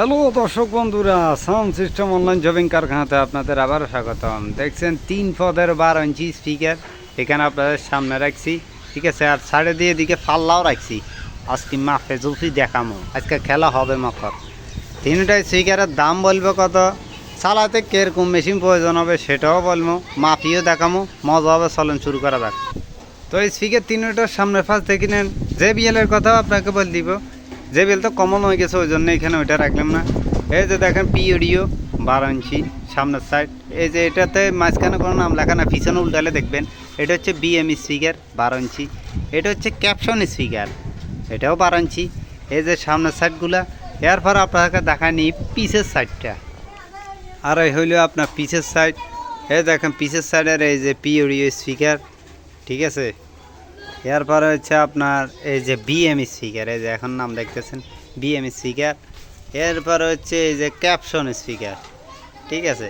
Hello দর্শক বন্ধুরা sound system online জবিং কারখানাতে আপনাদের আবারও স্বাগতম। দেখছেন তিন পদের বারো ইঞ্চি স্পিকার এখানে আপনাদের সামনে রাখছি, ঠিক আছে? আর সাড়ে দিয়ে দিকে ফাল্লাও রাখছি। আজকে মাফে জুফি দেখামো। আজকে খেলা হবে মকর তিনটাই স্পিকারের দাম বলব কত? চালাতে কীরকম মেশিন প্রয়োজন হবে সেটাও বলব। মাফিও দেখামো, মজা হবে, চলেন শুরু করা যাক। তো এই স্পিকার তিনটার সামনে ফার্স্ট দেখে নেন। জে বিএলের কথাও আপনাকে বল দিব। জে বিএল তো কমন হয়ে গেছে ওই জন্য এখানে ওইটা রাখলাম না। এই যে দেখেন পিওডিও বারো ইঞ্চি, সামনের সাইড এই যে এটাতে মাঝখানে কোনো নাম লেখা না, পিছনে উল্টালে দেখবেন। এটা হচ্ছে বিএম স্পিকার বারো ইঞ্চি। এটা হচ্ছে ক্যাপশন স্পিকার এটাও বারো ইঞ্চি। এই যে সামনের সাইডগুলা এরপর আপনাকে দেখানি পিসের সাইডটা আর এই হইল আপনার পিসের সাইড এই দেখেন, পিসের সাইডের এই যে পিওডিও স্পিকার ঠিক আছে? এরপরে হচ্ছে আপনার এই যে বিএম স্পিকার এই যে এখন নাম দেখতেছেন বিএম স্পিকার এরপরে হচ্ছে এই যে ক্যাপশন স্পিকার ঠিক আছে?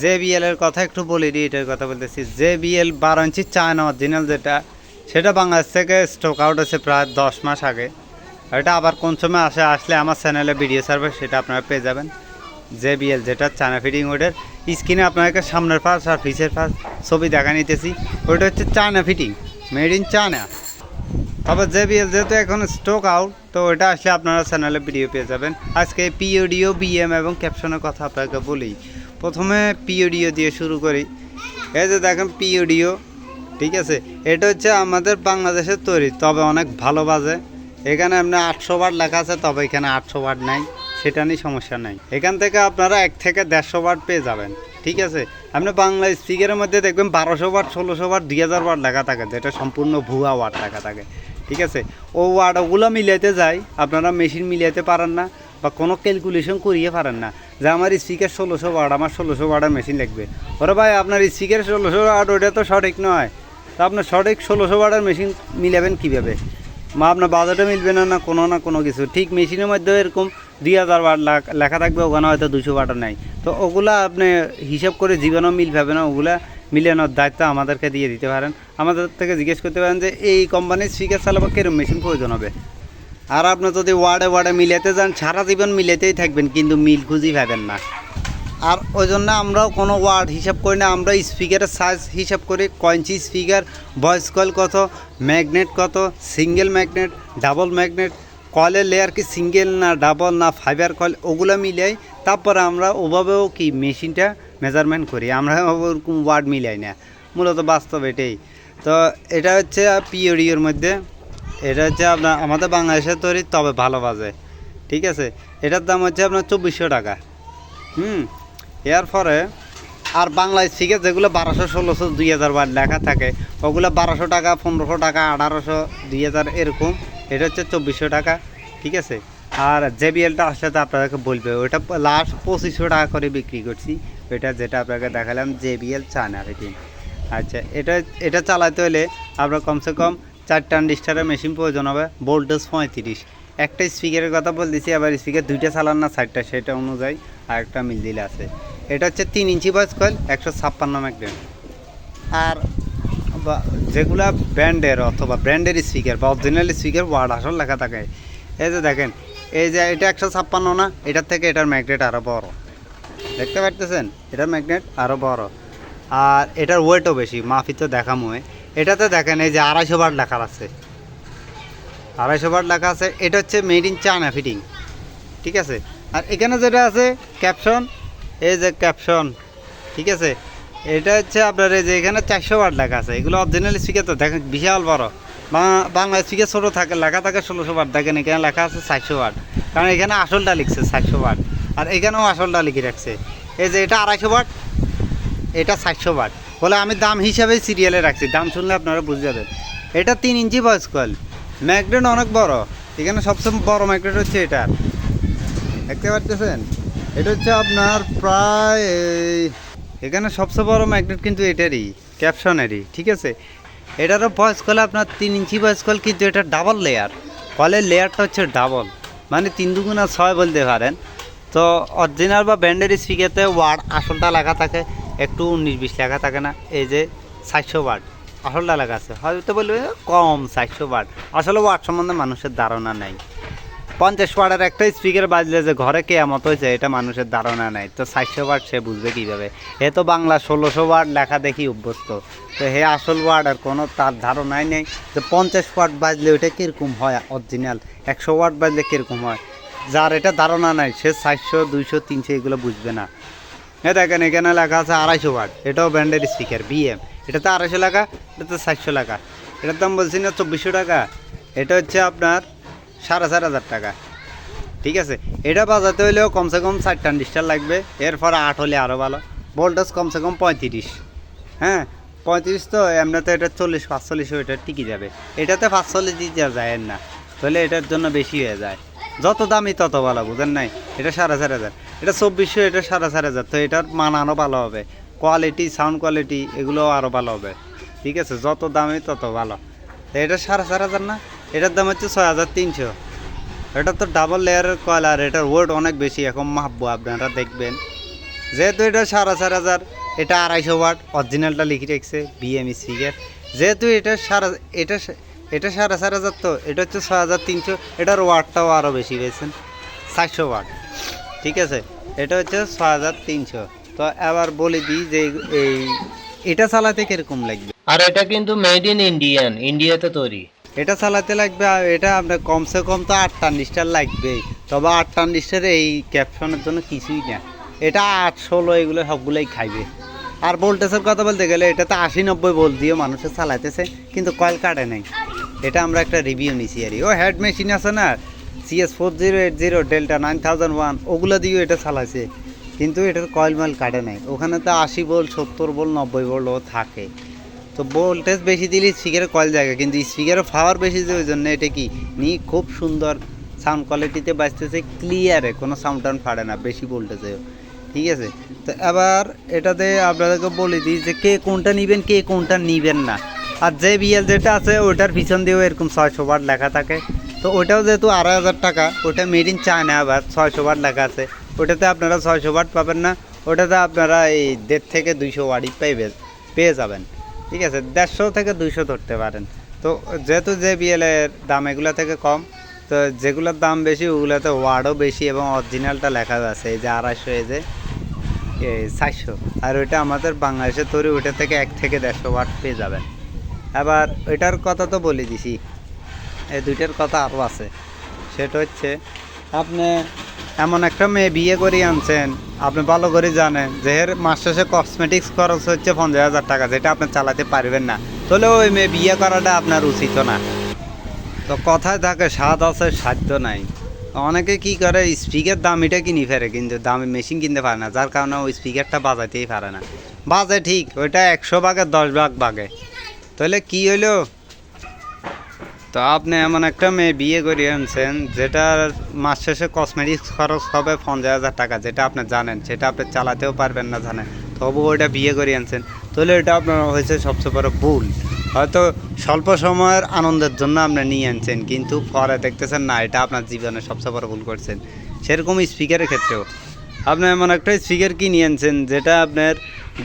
জেবিএল এর কথা একটু বলি, এটার কথা বলতেছি। জে জেবিএল বারো ইঞ্চি চায়না অরিজিনাল যেটা, সেটা বাংলাদেশ থেকে স্টক আউট আছে প্রায় দশ মাস আগে। এটা আবার কোন সময় আসে, আসলে আমার চ্যানেলে ভিডিও সার্ভে সেটা আপনারা পেয়ে যাবেন। জে জেবিএল যেটা চায়না ফিটিং ওটার স্ক্রিনে আপনাকে সামনের পাশ আর পিছের পাশ ছবি দেখা নিতেছি। ওটা হচ্ছে China fitting made in China তবে জেবিএল যেহেতু এখন স্টক আউট তো ওটা আসলে আপনারা চ্যানেলে ভিডিও পেয়ে যাবেন। আজকে পিওডিও বিএম এবং ক্যাপশনের কথা আপনাকে বলি। প্রথমে পিওডিও দিয়ে শুরু করি। এই যে দেখেন পিওডিও ঠিক আছে? এটা হচ্ছে আমাদের বাংলাদেশের তৈরি, তবে অনেক ভালো বাজে। এখানে আপনার আটশো ওয়াট লেখা আছে, তবে এখানে আটশো ওয়াট নাই। সেটা নিয়ে সমস্যা নাই। এখান থেকে আপনারা এক থেকে দেড়শো ওয়াট পেয়ে যাবেন। ঠিক আছে? আপনি বাংলা স্পিকারের মধ্যে দেখবেন বারোশো ওয়াট, ষোলোশো ওয়াট, দুই হাজার ওয়াট লেখা থাকে, যেটা সম্পূর্ণ ভুয়া ওয়াট লেখা থাকে। ঠিক আছে? ও ওয়াট ওগুলো মিলাইতে যায়, আপনারা মেশিন মিলাইতে পারেন না বা কোনো ক্যালকুলেশন করিয়ে পারেন না। যে আমার স্পিকার ষোলোশো ওয়াট, আমার ষোলোশো ওয়াটের মেশিন লাগবে। ওরে ভাই, আপনার স্পিকার ষোলোশো ওয়াট ওটা তো সঠিক নয়। তা আপনার সঠিক ষোলোশো ওয়াটের মেশিন মিলাবেন কীভাবে? মা আপনার বাজেটে মিলবে না না কোনো না কোনো কিছু। ঠিক মেশিনের মধ্যে এরকম দুই হাজার ওয়াট লেখা থাকবে, ওখানে হয়তো দুশো ওয়াটও নাই। তো ওগুলা আপনি হিসাব করে জীবনেও মিল পাবে না, ওগুলা মিলানোর দায়িত্ব আমাদেরকে দিয়ে দিতে পারেন। আমাদের থেকে জিজ্ঞেস করতে পারেন যে এই কোম্পানির স্পিকার চালাবো কিরম মেশিন প্রয়োজন হবে? আর আপনি যদি ওয়ার্ডে ওয়ার্ডে মিলাতে যান, সারা জীবন মিলাতেই থাকবেন, কিন্তু মিল খুঁজি পাবেন না। আর ওই জন্য আমরাও কোনো ওয়ার্ড হিসাব করি না, আমরা স্পিকারের সাইজ হিসাব করি কয়েঞ্চি স্পিকার ভয়েস কল কত ম্যাগনেট কত সিঙ্গেল ম্যাগনেট ডাবল ম্যাগনেট কলের লেয়ার কি সিঙ্গেল না ডাবল না ফাইবার কল ওগুলো মিলাই তারপরে আমরা ওভাবেও কি মেশিনটা মেজারমেন্ট করি, আমরা ওরকম ওয়ার্ড মিলাই না, মূলত বাস্তব এটাই। তো এটা হচ্ছে পিওরিওর মধ্যে, এটা হচ্ছে আপনার আমাদের বাংলাদেশের তৈরি, তবে ভালো বাজে, ঠিক আছে? এটার দাম হচ্ছে আপনার চব্বিশশো টাকা, হুম? এর পরে, আর বাংলা শিখে যেগুলো বারোশো, ষোলোশো, দুই হাজার বার লেখা থাকে, ওগুলো বারোশো টাকা, পনেরোশো টাকা, আঠারোশো, দুই হাজার, এরকম, এটা হচ্ছে চব্বিশশো টাকা, ঠিক আছে? আর জেবিএলটা আসলে তো আপনাদেরকে বলবে ওটা লাস্ট পঁচিশশো টাকা করে বিক্রি করছি। ওইটা যেটা আপনাকে দেখালাম, জেবিএল চায়না রেটিং আচ্ছা এটা এটা চালাতে হলে আপনার কমসে কম চারটা ডিস্টারের মেশিন প্রয়োজন হবে, ভোল্টেজ পঁয়ত্রিশ। একটা স্পিকারের কথা বলতেছি, আবার স্পিকার দুইটা চালান না, চারটা, সেটা অনুযায়ী আর একটা মিল দিলে আছে। এটা হচ্ছে তিন ইঞ্চি ভয়েস কয়েল, একশো ছাপ্পান্ন ম্যাগনেট। আর যেগুলা ব্র্যান্ডের অথবা ব্র্যান্ডের স্পিকার বা অরিজিনাল স্পিকার ওয়ার্ড আসল লেখা থাকে। এই যে দেখেন এই যে এটা একশো ছাপ্পান্ন না, এটার থেকে এটার ম্যাগনেট আরও বড়। দেখতে পারতেছেন? এটার ম্যাগনেট আরও বড়। আর এটার ওয়েটও বেশি মাফি তো দেখা দেখামোয় এটাতে দেখেন, এই যে আড়াইশো বার লেখা আছে। আড়াইশো বার লেখা আছে, এটা হচ্ছে মেড ইন চায়না ফিটিং ঠিক আছে? আর এখানে যেটা আছে ক্যাপশন এই যে ক্যাপশন ঠিক আছে? এটা হচ্ছে আপনার এই যে এখানে চারশো বার লেখা আছে, এগুলো অরিজিনাল স্পিকার তো দেখেন, বিশাল বড়। বাংলা বাংলা স্পিকার ছোটো থাকে, লেখা থাকে ষোলোশো বার দেখেন এখানে লেখা আছে চারশো বার কারণ এখানে আসলটা লিখছে চারশো বার আর এখানেও আসলটা লিখে রাখছে। এই যে এটা আড়াইশো বার এটা চারশো বার বলে আমি দাম হিসাবে সিরিয়ালে রাখছি। দাম শুনলে আপনারা বুঝে যাবেন। এটা তিন ইঞ্চি ভয়েস কয়েল ম্যাগনেট অনেক বড়। এখানে সবচেয়ে বড় ম্যাগনেট হচ্ছে এটা। দেখতে পাচ্ছেন এটা হচ্ছে আপনার প্রায় এখানে সবচেয়ে বড় ম্যাগনেট কিন্তু এটারই ক্যাপশনেরই ঠিক আছে? এটারও বয়স কলে আপনার তিন ইঞ্চি বয়স কল কিন্তু এটা ডাবল লেয়ার কলের লেয়ারটা হচ্ছে ডাবল মানে তিন দুগুণা ছয় বলতে পারেন। তো অরিজিনাল বা ব্যান্ডের স্পিকারতে ওয়ার্ড আসলটা লেখা থাকে, একটু উনিশ বিশ লেখা থাকে না। এই যে সাতশো ওয়ার্ড আসলটা লেখা আছে। হয়তো বলবে কম সাতশো ওয়ার্ড আসলে ওয়ার্ড সম্বন্ধে মানুষের ধারণা নাই। পঞ্চাশ ওয়াটের একটা স্পিকার বাজলে যে ঘরে কেয়ামত হয়েছে, এটা মানুষের ধারণা নাই। তো চারশো ওয়াট সে বুঝবে কীভাবে? এ তো বাংলা ষোলোশো ওয়াট লেখা দেখি অভ্যস্ত। তো হে আসল ওয়াট আর কোনো তার ধারণাই নেই যে পঞ্চাশ ওয়াট বাজলে ওইটা কীরকম হয় অরিজিনাল একশো ওয়াট বাজলে কীরকম হয়? যার এটা ধারণা নাই, সে চারশো, দুইশো, তিনশো এগুলো বুঝবে না। এ দেখেন, এখানে লেখা আছে আড়াইশো ওয়াট এটাও ব্র্যান্ডের স্পিকার বিএম এটা তো আড়াইশো টাকা এটা তো চারশো টাকা এটার দাম বলছি না চব্বিশশো টাকা। এটা হচ্ছে আপনার সাড়ে চার হাজার টাকা। ঠিক আছে? এটা বাজাতে হলেও কমসে কম চার ট্রানজিস্টার লাগবে। এরপর আট হলে আরও ভালো। ভোল্টেজ কমসে কম পঁয়ত্রিশ। হ্যাঁ? পঁয়ত্রিশ তো এমনিতে এটা চল্লিশ, পাঁচচল্লিশ এটা টিকে যাবে। এটাতে পাঁচচল্লিশ দিতে যায় না। তাহলে এটার জন্য বেশি হয়ে যায়। যত দামি তত ভালো, বুঝেন নাই? এটা সাড়ে চার হাজার। এটা চব্বিশশো, এটা সাড়ে চার হাজার। তো এটার মান আরও ভালো হবে। কোয়ালিটি সাউন্ড কোয়ালিটি এগুলো আরও ভালো হবে। ঠিক আছে? যত দামি তত ভালো। তো এটা সাড়ে চার হাজার না? এটার দাম হচ্ছে ছয় হাজার তিনশো। এটা তো ডাবল লেয়ারের কয়েল আর এটার ওয়েট অনেক বেশি, এখন মাপবো, আপনারা দেখবেন। যেহেতু এটা সাড়ে চার হাজার, এটা আড়াইশো ওয়াট অরিজিনালটা লিখে রেখেছে বিএম স্পিকার যেহেতু এটা সাড়ে, এটা এটা সাড়ে চার হাজার তো, এটা হচ্ছে ছয় হাজার তিনশো, এটার ওয়াটটাও আরও বেশি পেয়েছেন, চারশো ওয়াট ঠিক আছে? এটা হচ্ছে ছয় হাজার তিনশো। তো এবার বলে দিই যে এই, এটা চালাতে কীরকম লাগবে? আর এটা কিন্তু মেড ইন ইন্ডিয়ান ইন্ডিয়াতে তৈরি। এটা চালাতে লাগবে এটা আপনার কমসে কম তো আট ট্রানজিস্টার লাগবেই। তবে আট ট্রানজিস্টার এই ক্যাপশনের জন্য কিছুই না। এটা আট, ষোলো, এগুলো সবগুলোই খাইবে। আর ভোল্টেজের কথা বলতে গেলে এটা তো আশি, নব্বই ভোল্ট দিয়েও মানুষে চালাইতেছে কিন্তু কয়েল কাটে নাই। এটা আমরা একটা রিভিউ নিছি আর। ও হেড মেশিন আছে না? CS four zero eight zero delta nine thousand one ওগুলো দিয়েও এটা চালাইছে। কিন্তু এটার কয়েল মাল কাটে নাই। ওখানে তো আশি ভোল্ট সত্তর ভোল্ট নব্বই ভোল্ট ও থাকে। তো ভোল্টেজ বেশি দিলে স্পিকারে কল জায়গা কিন্তু স্পিকারের পাওয়ার বেশি যে ওই জন্য এটা কি? নি, খুব সুন্দর সাউন্ড কোয়ালিটিতে বাজতেছে ক্লিয়ারে কোনো সাউন্ড টাউন ফাড়ে না, বেশি ভোল্টেজেও ঠিক আছে? তো এবার এটাতে আপনাদেরকে বলে দিই যে কে কোনটা নেবেন, কে কোনটা নেবেন না। আর যে বিএল যেটা আছে ওটার পিছন দিয়েও এরকম ছয়শো বার লেখা থাকে। তো ওটাও যেহেতু আড়াই হাজার টাকা ওটা মেড ইন চায়না আবার ছয়শো বার লেখা আছে। ওটাতে আপনারা ছয়শো বার পাবেন না ওটাতে আপনারা এই দেড় থেকে দুইশো ওয়াটই পেয়ে পেয়ে যাবেন। ঠিক আছে, দেড়শো থেকে দুইশো ধরতে পারেন। তো যেহেতু যে বিএলের দাম এগুলো থেকে কম, তো যেগুলোর দাম বেশি ওগুলোতে ওয়ার্ডও বেশি এবং অরিজিনালটা লেখা আছে, এই যে আড়াইশো, এই যে চারশো। আর ওইটা আমাদের বাংলাদেশের তৈরি, ওইটা থেকে এক থেকে দেড়শো ওয়াট পেয়ে যাবেন। আবার ওইটার কথা তো বলে দিছি, এই দুইটার কথা আরও আছে। সেটা হচ্ছে, আপনি এমন একটা মেয়ে বিয়ে করে আনছেন। আপনি ভালো করে জানেন যে এর মাস শেষে কসমেটিক্স খরচ হচ্ছে পঞ্চাশ হাজার টাকা, যেটা আপনি চালাতে পারবেন না। তাহলে ওই মেয়ে বিয়ে করাটা আপনার উচিত না। তো কথায় থাকে, স্বাদ আছে, সাধ্য নাই। অনেকে কি করে, স্পিকার দামিটা কিনি ফেরে কিন্তু দামি মেশিন কিনতে পারে না, যার কারণে ওই স্পিকারটা বাজাতেই পারে না। বাজে ঠিক, ওইটা একশো ভাগের দশ ভাগ বাগে তাহলে কি হইল? তো আপনি এমন একটা মেয়ে বিয়ে করে আনছেন, যেটার মাস শেষে কসমেটিক্স খরচ হবে পঞ্চাশ হাজার টাকা, যেটা আপনি জানেন, সেটা আপনি চালাতেও পারবেন না জানেন। তবু ওইটা বিয়ে করে আনছেন। তাহলে এটা আপনার হয়েছে সবচেয়ে বড় ভুল। হয়তো স্বল্প সময়ের আনন্দের জন্য আপনি নিয়ে আনছেন, কিন্তু পরে দেখতেছেন, না, এটা আপনার জীবনে সবচেয়ে বড় ভুল করছেন। সেরকম স্পিকারের ক্ষেত্রেও। আপনি এমন একটা স্পিকার কিনে আনছেন, যেটা আপনার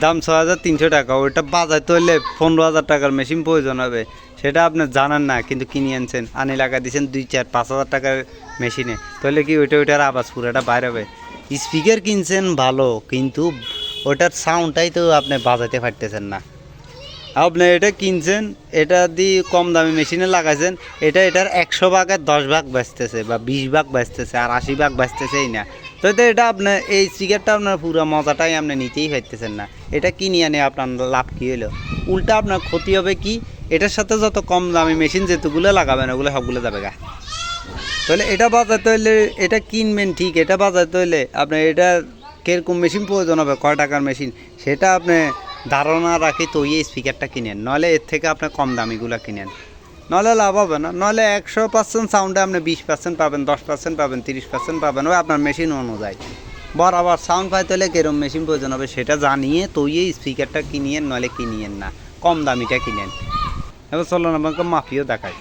দাম ছ হাজার তিনশো টাকা, ওইটা বাজাইতে হলে পনেরো হাজার টাকার মেশিন প্রয়োজন হবে। সেটা আপনি জানান না, কিন্তু কিনে আনছেন, আনি লাগা দিয়েছেন দুই চার পাঁচ হাজার টাকার মেশিনে। তাহলে কি ওইটা ওইটার আওয়াজ পুরোটা বাইর হবে স্পিকার কিনছেন ভালো, কিন্তু ওটার সাউন্ডটাই তো আপনি বাজাতে পারতেছেন না। আপনি এটা কিনছেন, এটা দিয়ে কম দামি মেশিনে লাগাইছেন, এটা এটার একশো ভাগের দশ ভাগ বাঁচতেছে বা বিশ ভাগ বাঁচতেছে, আর আশি ভাগ বাঁচতেছেই না। তো এটা আপনার এই সিগারেটটা আপনার পুরো মজাটাই আপনি নিতেই পারতেছেন না। এটা কিনে আনে আপনার লাভ কী হলো উল্টা আপনার ক্ষতি হবে কি? এটার সাথে যত কম দামি মেশিন যেতুগুলো লাগাবেন, ওগুলো সবগুলো যাবে গা। তাহলে এটা বাজাতে হলে এটা কিনবেন ঠিক, এটা বাজাতে হলে আপনার এটা কীরকম মেশিন প্রয়োজন হবে, কয় টাকার মেশিন, সেটা আপনি ধারণা রাখি তো এই স্পিকারটা কিনেন নলে এর থেকে আপনি কম দামিগুলো কিনেন। নলে লাভ হবে না নলে একশো পার্সেন্ট সাউন্ডে আপনি বিশ পার্সেন্ট পাবেন, দশ পার্সেন্ট পাবেন, তিরিশ পার্সেন্ট পাবেন, ওই আপনার মেশিন অনুযায়ী। বরাবর সাউন্ড পাইতে হলে কিরম মেশিন প্রয়োজন হবে, সেটা জানিয়ে তো এই স্পিকারটা কিনিয়েন নলে কিনিয়েন না, কম দামিটা কিনেন। এবার চলুন আমাকে মাফিও দেখাই।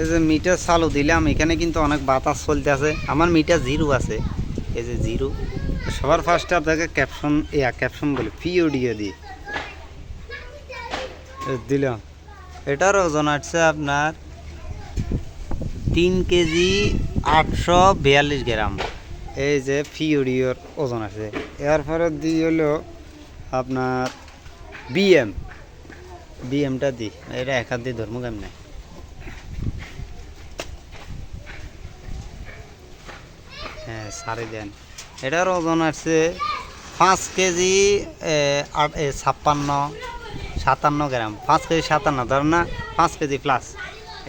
এই যে মিটার চালু দিলাম, এখানে কিন্তু অনেক বাতাস চলতে আছে। আমার মিটার জিরো আছে। এই যে জিরো। সবার ফার্স্টে আপনাকে ক্যাপশন ইয়া ক্যাপশন বলে পিওডিও এই দিলাম। এটার ওজন আসছে আপনার তিন কেজি আটশো বিয়াল্লিশ গ্রাম। এই যে ফিউরিওর ওজন আছে। এরপরে দিই হলো আপনার বিএম বিএমটা দিই এটা এক দিয়ে ধর্ম কেমনে? হ্যাঁ সারি দেন। এটার ওজন আছে পাঁচ কেজি ছাপ্পান্ন, সাতান্ন গ্রাম। পাঁচ কেজি সাতান্ন ধর না, পাঁচ কেজি প্লাস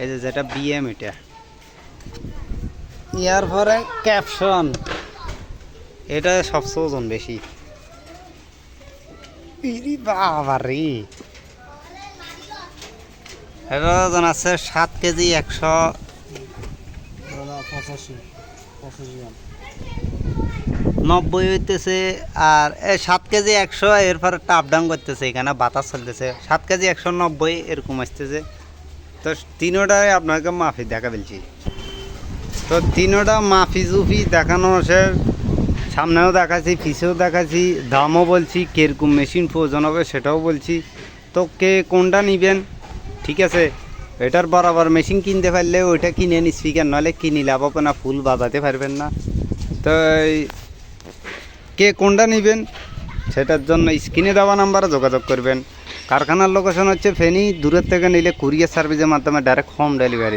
এই যেটা বিএম এটা। ইয়ার পরে ক্যাপশন। এটা সবচেয়ে ওজন বেশি। বাবা রে এটা ওজন আছে সাত কেজি একশো নব্বই হইতেছে আর এ সাত কেজি একশো এরপরে টাপ ডাউন করতেছে এখানে বাতাস চলতেছে। সাত কেজি একশো নব্বই এরকম আসতেছে। তো তিনোটাই আপনাকে মাফি দেখা বলছি তো তিনোটা মাফি জুফি দেখানো সে সামনেও দেখাচ্ছি পিছেও দেখাচ্ছি দামও বলছি কীরকম মেশিন প্রয়োজন হবে সেটাও বলছি। তো কে কোনটা নিবেন? ঠিক আছে, এটার বরাবর মেশিন কিনতে পারলে ওইটা কিনে নি স্পিকার নাহলে কিনি, লাভ হবে না ফুল বাজাতে পারবেন না। তো কে কোনটা নেবেন, সেটার জন্য স্ক্রিনে দেওয়া নাম্বারে যোগাযোগ করবেন। কারখানার লোকেশন হচ্ছে ফেনি, দূরের থেকে নিলে কুরিয়ার সার্ভিসের মাধ্যমে ডাইরেক্ট হোম ডেলিভারি